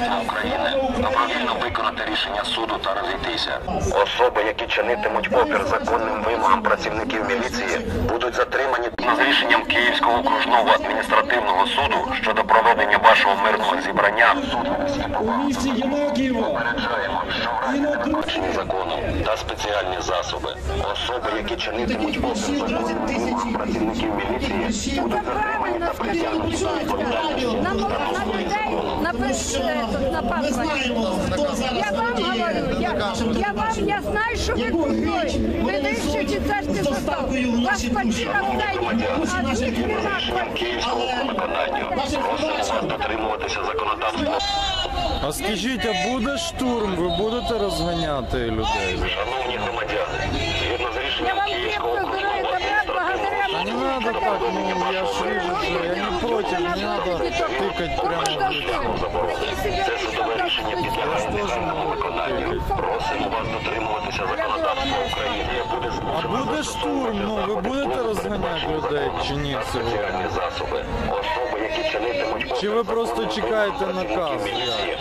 законодавства України, добровільно виконати рішення суду та розійтися. Особи, які чинитимуть опір законним вимогам працівників міліції, будуть затримані з рішенням Київського окружного адміністративного суду щодо проведення вашого мирного зібрання. Суд. Попереджаємо, що в разі невиконання законом та спеціальні засоби особи, які чинитимуть опір законним вимогам працівників міліції, будуть затримані та притягнуті до відповідальності. На людей на Ми знаємо, хто зараз Я вам говорю, я, я вам, я знаю, що ви купили. Ви вище четвертий з доставкою в Вас почти а нема. Просимо вас дотримуватися законодавства. А скажіть, а буде штурм? Ви будете розганяти людей? Шановні громадяни, згідно з рішенням Київського Да не надо так, ну я ж вижу, что я не против, не надо тыкать прямо в лицо. Це судове рішення підлягає негайному. Просимо вас дотримуватися законодавства України. Буде А буде штурм, ну ви будете розганяти людей чи ні сьогодні? засоби. Особи, які чинитимуть Чи ви просто чекаєте наказ? міліції,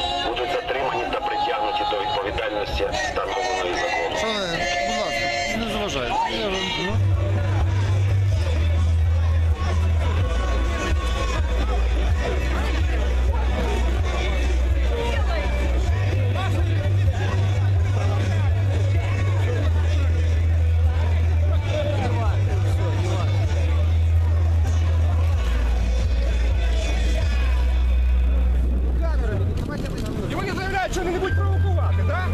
будуть провокувати, так?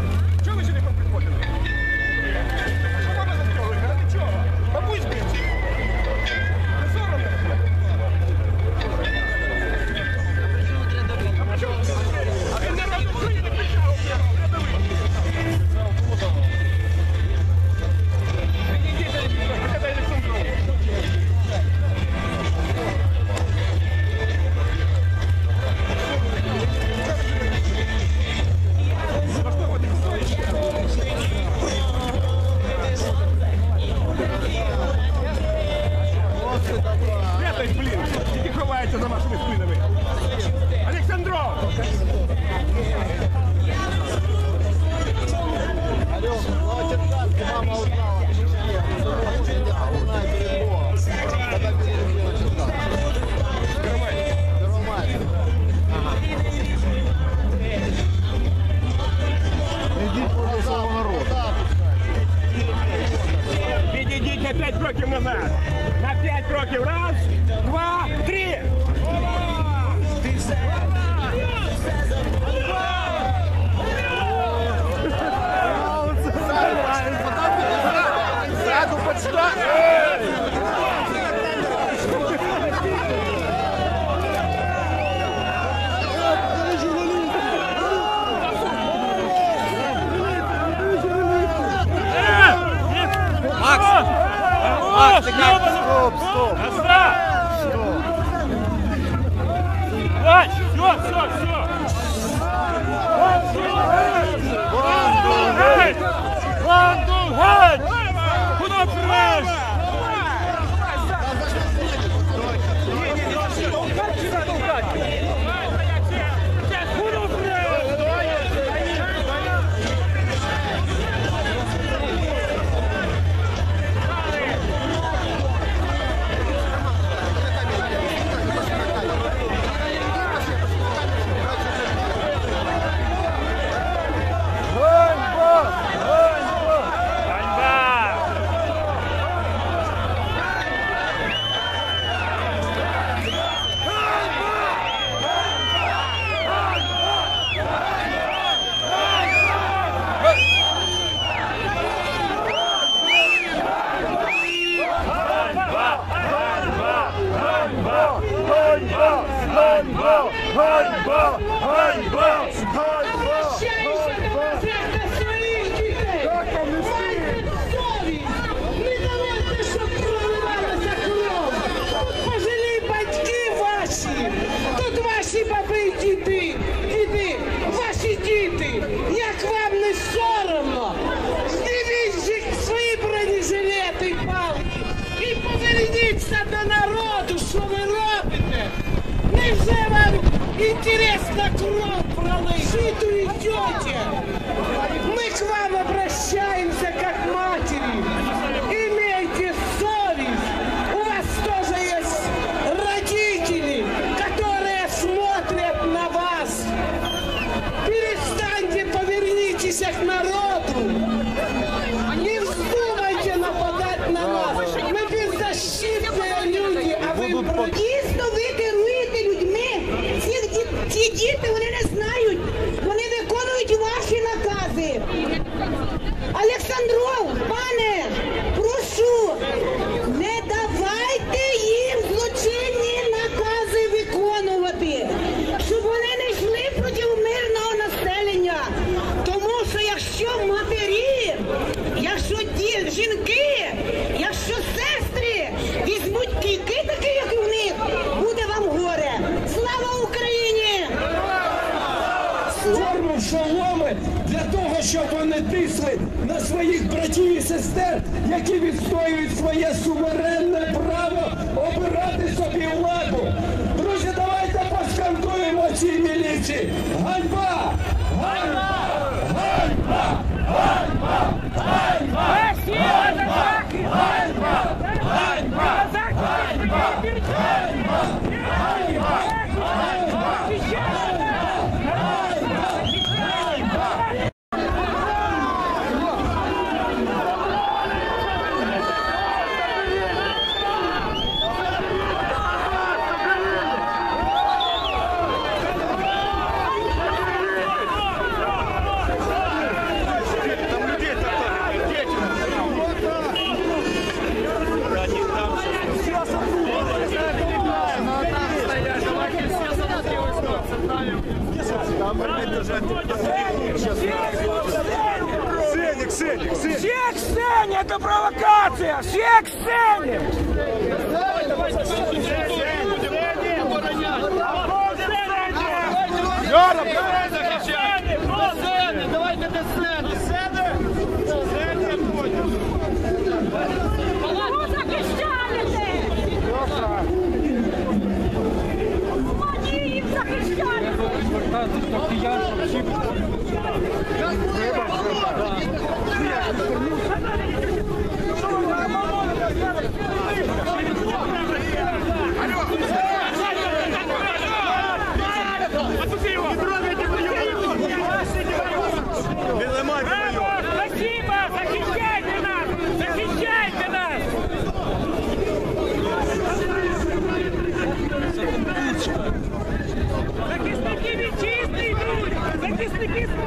Shut, shut. Защиту идете. Мы к вам обращаемся как матери. Имейте совесть. У вас тоже есть родители, которые смотрят на вас. Перестаньте, повернитесь к народу. Олександров, пане, прошу, не давайте їм злочинні накази виконувати, щоб вони не йшли проти мирного населення. Тому що якщо матері, якщо ді, жінки, для того, щоб вони тисли на своїх братів і сестер, які відстоюють своє суверенне право обирати собі владу. Друзі, давайте поскандуємо цій міліції. Ганьба! Ганьба! Ксения, Ксения! Все Ксения, это провокация! Все Ксения! Лера, Pretty peaceful.